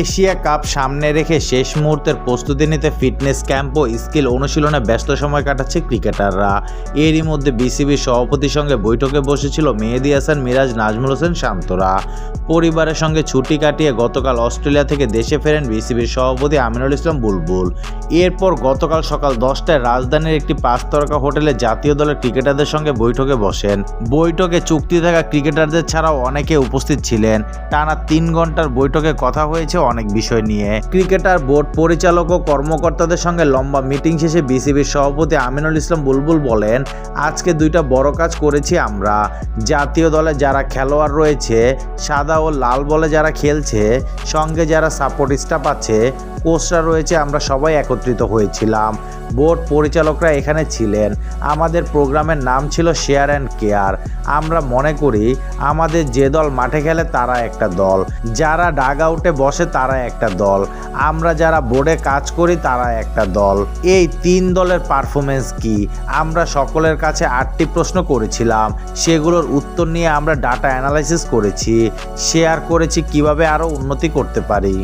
Asia cup সামনে রেখে শেষ মুহূর্তের প্রস্তুতি নিতে ফিটনেস ক্যাম্প ও স্কিল অনুশীলনে ব্যস্ত সময় কাটাচ্ছে ক্রিকেটাররা। এরই মধ্যে বিসিবির সভাপতির সঙ্গে বৈঠকে বসেছিল মেহেদি হাসান, মিরাজ, নাজমুল হোসেন, শান্তরা। পরিবারের সঙ্গে ছুটি কাটিয়ে গতকাল অস্ট্রেলিয়া থেকে দেশে ফেরেন বিসিবির সভাপতি আমিনুল ইসলাম বুলবুল। এরপর গতকাল সকাল দশটায় রাজধানীর একটি পাঁচ তারকা হোটেলে জাতীয় দলের ক্রিকেটারদের সঙ্গে বৈঠকে বসেন। বৈঠকে চুক্তি থাকা ক্রিকেটারদের ছাড়াও অনেকে উপস্থিত ছিলেন। টানা তিন ঘণ্টার বৈঠকে কথা হয়েছে অনেক বিষয় নিয়ে। ক্রিকেটার, বোর্ড পরিচালক ও কর্মকর্তাদের সঙ্গে লম্বা মিটিং শেষে বিসিবির সভাপতি আমিনুল ইসলাম বুলবুল বলেন, আজকে দুইটা বড় কাজ করেছি আমরা। জাতীয় দলে যারা খেলোয়াড় রয়েছে, সাদা ও লাল বলে যারা খেলছে, সঙ্গে যারা সাপোর্ট স্টাফ আছে কোচরা রয়েছে, আমরা সবাই একত্রিত হয়েছিলাম। বোর্ড পরিচালকরা এখানে ছিলেন। আমাদের প্রোগ্রামের নাম ছিল শেয়ার অ্যান্ড কেয়ার আমরা মনে করি, আমাদের যে দল মাঠে খেলে তারা একটা দল। যারা ডাগ আউটে বসে তারা একটা দল। আমরা যারা বোর্ডে কাজ করি তারা একটা দল। এই তিন দলের পারফরমেন্স কি? আমরা সকলের কাছে আটটি প্রশ্ন করেছিলাম। সেগুলোর উত্তর নিয়ে আমরা ডাটা অ্যানালাইসিস করেছি। শেয়ার করেছি কীভাবে আরও উন্নতি করতে পারি।